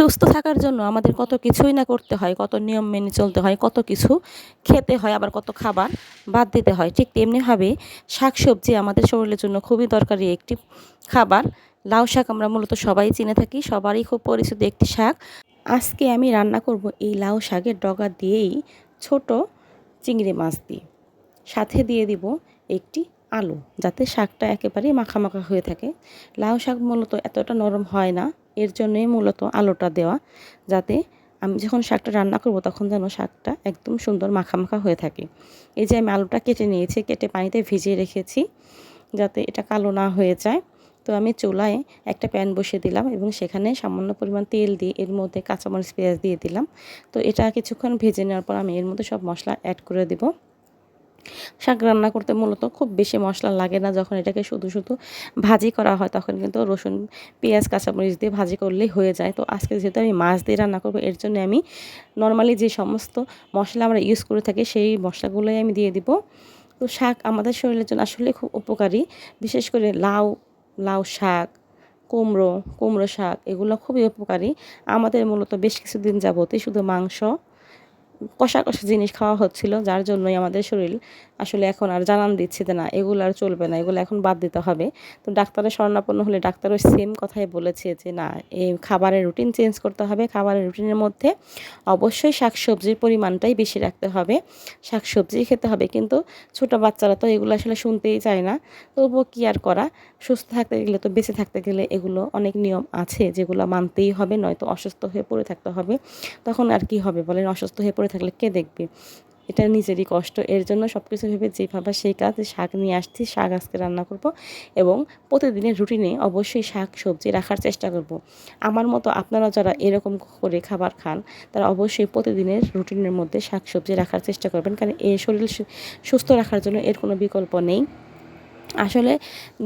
সুস্থ থাকার জন্য আমাদের কত কিছুই না করতে হয়, কত নিয়ম মেনে চলতে হয়, কত কিছু খেতে হয়, আবার কত খাবার বাদ দিতে হয়। ঠিক তেমনিভাবে শাক সবজি আমাদের শরীরের জন্য খুবই দরকারি একটি খাবার। লাউ শাক আমরা মূলত সবাই চিনে থাকি, সবারই খুব পরিচিত একটি শাক। আজকে আমি রান্না করব এই লাউ শাকের ডগা দিয়েই ছোট চিংড়ি মাছ দিয়ে। সাথে দিয়ে দিব একটি আলু, যাতে শাকটা একেবারেই মাখা মাখা হয়ে থাকে। লাউ শাক মূলত এতটা নরম হয় না এর জন্যই মূলত আলুটা দেওয়া, যাতে আমি যখন শাকটা রান্না করব তখন যেন শাকটা একদম সুন্দর মাখা মাখা হয়ে থাকে। এই যে আমি আলুটা কেটে নিয়েছি, কেটে পানিতে ভিজিয়ে রেখেছি যাতে এটা কালো না হয়ে যায়। তো আমি চুলায় একটা প্যান বসিয়ে দিলাম এবং সেখানে সামান্য পরিমাণ তেল দিয়ে এর মধ্যে কাঁচামরিচ পেঁয়াজ দিয়ে দিলাম। তো এটা কিছুক্ষণ ভেজে নেওয়ার পর আমি এর মধ্যে সব মশলা অ্যাড করে দেবো। শাক রান্না করতে মূলত খুব বেশি মশলা লাগে না। যখন এটাকে শুধু শুধু ভাজি করা হয়, তখন কিন্তু রসুন, পেঁয়াজ, কাঁচামরিচ দিয়ে ভাজি করলেই হয়ে যায়। তো আজকে যেহেতু আমি মাছ দিয়ে রান্না করব, এর জন্য আমি নর্মালি যে সমস্ত মশলা আমরা ইউজ করে থাকি, সেই মশলাগুলোই আমি দিয়ে দিব। তো শাক আমাদের শরীরের জন্য আসলে খুব উপকারী। বিশেষ করে লাউ লাউ শাক, কুমড়ো কুমড়ো শাক, এগুলো খুবই উপকারী। আমাদের মূলত বেশ কিছুদিন যাবতই শুধু মাংস কষা কষা জিনিস খাওয়া হচ্ছিল, যার জন্যই আমাদের শরীর আসলে এখন আর জানান দিচ্ছে না, এগুলো আর চলবে না, এগুলো এখন বাদ দিতে হবে। তো ডাক্তারের স্বর্ণাপন্ন হলে ডাক্তারও সেম কথাই বলেছে যে না এই খাবারের রুটিন চেঞ্জ করতে হবে। খাবারের রুটিনের মধ্যে অবশ্যই শাকসবজির পরিমাণটাই বেশি রাখতে হবে। শাকসবজি খেতে হবে, কিন্তু ছোটো বাচ্চারা তো এগুলো আসলে শুনতেই চায় না। তবুও কী আর করা? সুস্থ থাকতে গেলে তো বেঁচে থাকতে গেলে এগুলো অনেক নিয়ম আছে, যেগুলো মানতেই হবে, নয়তো অসুস্থ হয়ে পড়ে থাকতে হবে। তখন আর কি হবে বলেন? অসুস্থ হয়ে পড়ে থাকলে কে দেখবে? এটা নিজেরই কষ্ট। এর জন্য সব কিছু ভেবে যেভাবে সেই কাজ, শাক নিয়ে আসছি, শাক আজকে রান্না করব এবং প্রতিদিনের রুটিনে অবশ্যই শাক, সবজি রাখার চেষ্টা করব। আমার মতো আপনারা যারা এরকম করে খাবার খান, তারা অবশ্যই প্রতিদিনের রুটিনের মধ্যে শাক, সবজি রাখার চেষ্টা করবেন। কারণ এই শরীর সুস্থ রাখার জন্য এর কোনো বিকল্প নেই। আসলে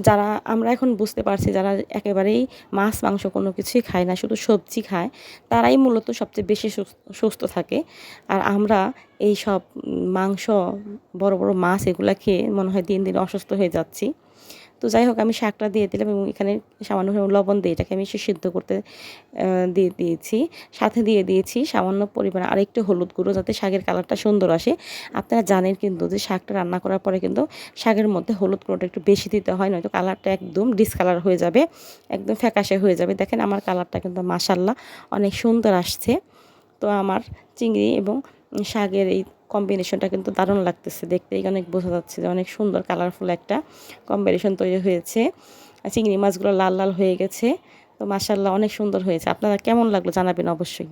যারা, আমরা এখন বুঝতে পারছি যারা একেবারেই মাছ, মাংস কোনো কিছুই খায় না, শুধু সবজি খায়, তারাই মূলত সবচেয়ে বেশি সুস্থ থাকে। আর আমরা এই সব মাংস, বড় বড় মাছ এগুলো খেয়ে মনে হয় দিন দিন অসুস্থ হয়ে যাচ্ছি। তো যাই হোক, আমি শাকটা দিয়ে দিলাম এবং এখানে সামান্য লবণ দিয়ে এটাকে আমি সিদ্ধ করতে দিয়ে দিয়েছি। সাথে দিয়ে দিয়েছি সামান্য পরিমাণে আরেকটু হলুদ গুঁড়ো যাতে শাকের কালারটা সুন্দর আসে। আপনারা জানেন কিন্তু যে শাকটা রান্না করার পরে কিন্তু শাকের মধ্যে হলুদ গুঁড়োটা একটু বেশি দিতে হয়, নয়তো কালারটা একদম ডিসকালার হয়ে যাবে, একদম ফ্যাকাশে হয়ে যাবে। দেখেন আমার কালারটা কিন্তু মাসাল্লাহ অনেক সুন্দর আসছে। তো আমার চিংড়ি এবং শাকের এই কম্বিনেশনটা কিন্তু দারুণ লাগতেছে। দেখতেই অনেক বোঝা যাচ্ছে যে অনেক সুন্দর কালারফুল একটা কম্বিনেশন তৈরি হয়েছে। চিংড়ি মাছগুলো লাল লাল হয়ে গেছে। তো মাসাল্লাহ অনেক সুন্দর হয়েছে। আপনারা কেমন লাগল জানাবেন অবশ্যই।